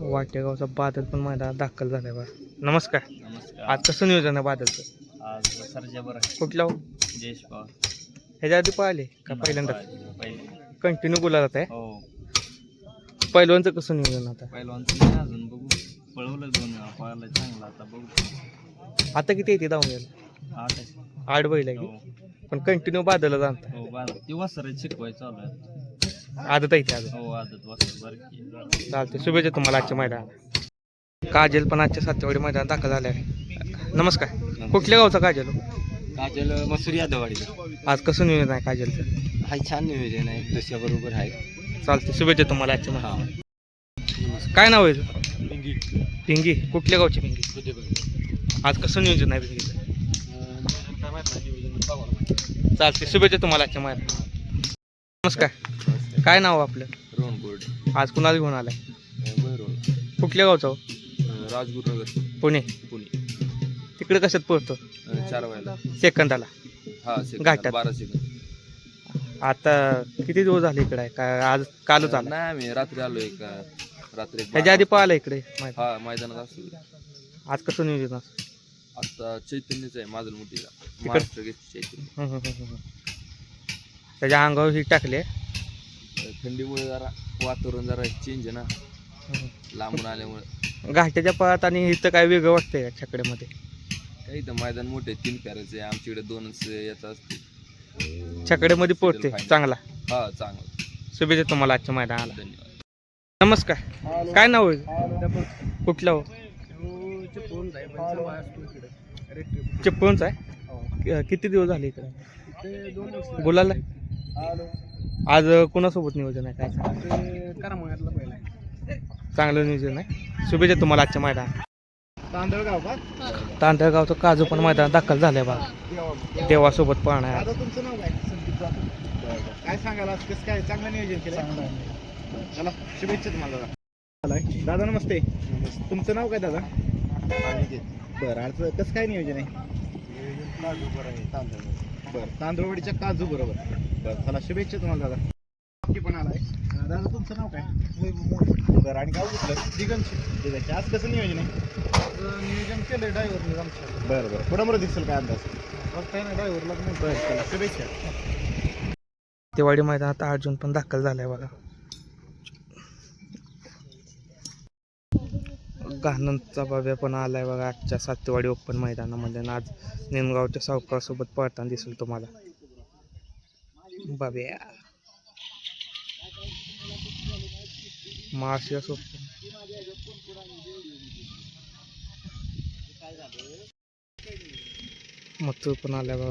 वाटेगावचा बादल पण मैदानात दाखल झालाय बा नमस्कार. नमस्कार. आज कसं नियोजन आहे बादलचं? आज सरजा बरं आहे. कुठल्या हो? जयेश पवार. ह्याच्या आधी पाहिले का पहिल्यांदा पहिले. कंटिन्यू गुलाबात आहे हो. पहिलवानचं कसं नियोजन आता? पहिलवानचं नाही अजून बघू. पळवलं दोन वेळा पळायला चांगला आता बघू. आता किती येते धावून गेला आठ आहे. आठ बैल आहे हो. की? पण कंटिन्यू बादलच आणता हो बारा ती वसर शिकवाय चालू आहे. आदत आहे ते हो आदत वसर बरं. चालते शुभेच्छा तुम्हाला आजच्या मैदानात. काजल पण आजच्या सातवाडी मैदानात दाखल झाले आहे नमस्कार. कुठल्या गावचा काजल? हो? काजल मसूर यादवाडी आज कसं नियोजन आहे काजलचं? हाय छान नियोजन आहे. दुसऱ्या बरोबर आहे. चालते शुभेच्छा तुम्हाला आजच्या मैदानात. काय नाव आहे तुझं? पिंगी. कुठल्या गावची पिंगी? आज कसं नियोजन आहे पिंगीचं? चालते शुभेच्छा तुम्हाला आजच्या मैदानात. नमस्कार. काय नाव आपलं? रोहन बोर्ड. आज कुणाला घेऊन आलाय? बरोबर कुठल्या गावचा? हो? राजगुरुनगर. पुणे. पुणे. तिकडे कशात पळतो? चार सेकंदाला. हा घाटात. बारा सेकंद. आता किती दिवस झाले इकडे? आहे काय आज कालच आला. नाही आम्ही रात्री आलोय का रात्री ह्याच्या आधी पाहिलं इकडे माहित- हा मैदानात असतो आज कसं नियोजन असं? आता चैतन्यच आहे माझं महाराष्ट्र गेस्ट चैतन्य. त्याच्या अंगावर ही टाकले थंडीमुळे जरा वातावरण जरा चेंज आहे ना. लांबून आल्यामुळे. घाट्याच्या पळात आणि इथं काय वेगळं वाटतंय का छकड्यामध्ये? काही इथं मैदान मोठे तीन पॅरेच आहे आमच्याकडे दोनच याचा असते. छकड्यामध्ये पोहोचते. चांगला. हा चांगलं. शुभेच्छा तुम्हाला आजच्या मैदानाला. धन्यवाद. नमस्कार. काय नाव आहे? कुठलं हो? चिपळूणचं आहे. किती दिवस झाले इकडे? बोलायला आज कोणासोबत नियोजन आहे? काय चांगलं नियोजन आहे. शुभेच्छा तुम्हाला आजच्या मैदानात. तांदळगाव का? तांदळगावचं काजू पण मैदानात दाखल झालंय बा देवासोबत. तुमचं नाव काय? संदीप जाधव. काय सांगाल आज? कसं काय? चांगलं नियोजन केलं चला शुभेच्छा तुम्हाला दादा. दादा नमस्ते. तुमचं नाव काय दादा? बरं आज कसं काय नियोजन आहे? बरं तांदूळवाडीच्या काजू बरोबर. बरं चला शुभेच्छा तुम्हाला दादा. बाकी पण आलाय. अं, दादा तुमचं नाव काय? बरं आणि गाव कुठलं? दिगंची दिगंची आज कसं नियोजन आहे? नियोजन केलं ड्रायव्हरने आमच्या. बरं बरं. पुढं बरं दिसेल काय अंदाज? फक्त आहे ना ड्रायव्हरला बरं चला शुभेच्छा. दिवाळी मैदानात अर्जुन पण दाखल झालाय बघा. गानंदचा बाब्या पण आलाय बघा आजच्या सातेवाडी ओपन मैदानामध्ये. आज निमगावच्या सावकारासोबत पळताना दिसेल तुम्हाला. बाब्या. माळशी असो. मथुर पण आलाय बघा.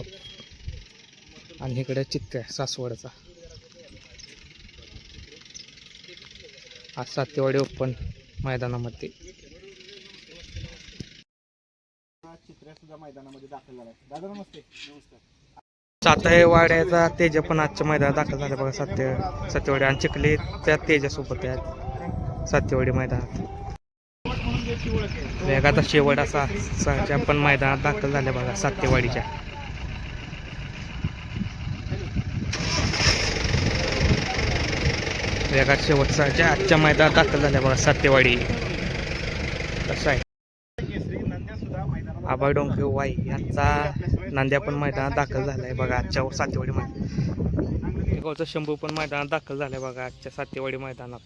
आणि इकडे चित्त आहे सासवडचा. आज सातेवाडी ओपन मैदानामध्ये. चित्र्या सुद्धा मैदानामध्ये दाखल झाला दादा नमस्ते. नमस्कार. साताहे वाड्याचा तेज पण आजच्या मैदानात दाखल झाला बघा साते सातेवाडी आणि चिखली त्या तेजासोबत आहेत. सातेवाडी मैदानात. वेगाचा शेवट असा साच्या पण मैदानात दाखल झाल्या बघा सातेवाडीच्या. वेगात शेवटच्या आजच्या मैदानात दाखल झाल्या बघा सातेवाडी. कसं आहे केसरी नंद्या सुद्धा मैदानामध्ये आबा डोंके वाई यांचा नांद्या पण मैदानात दाखल झालाय बघा आजच्या सातेवाडी मैदान शंभू पण मैदानात दाखल झालाय बघा आजच्या सातेवाडी मैदानात.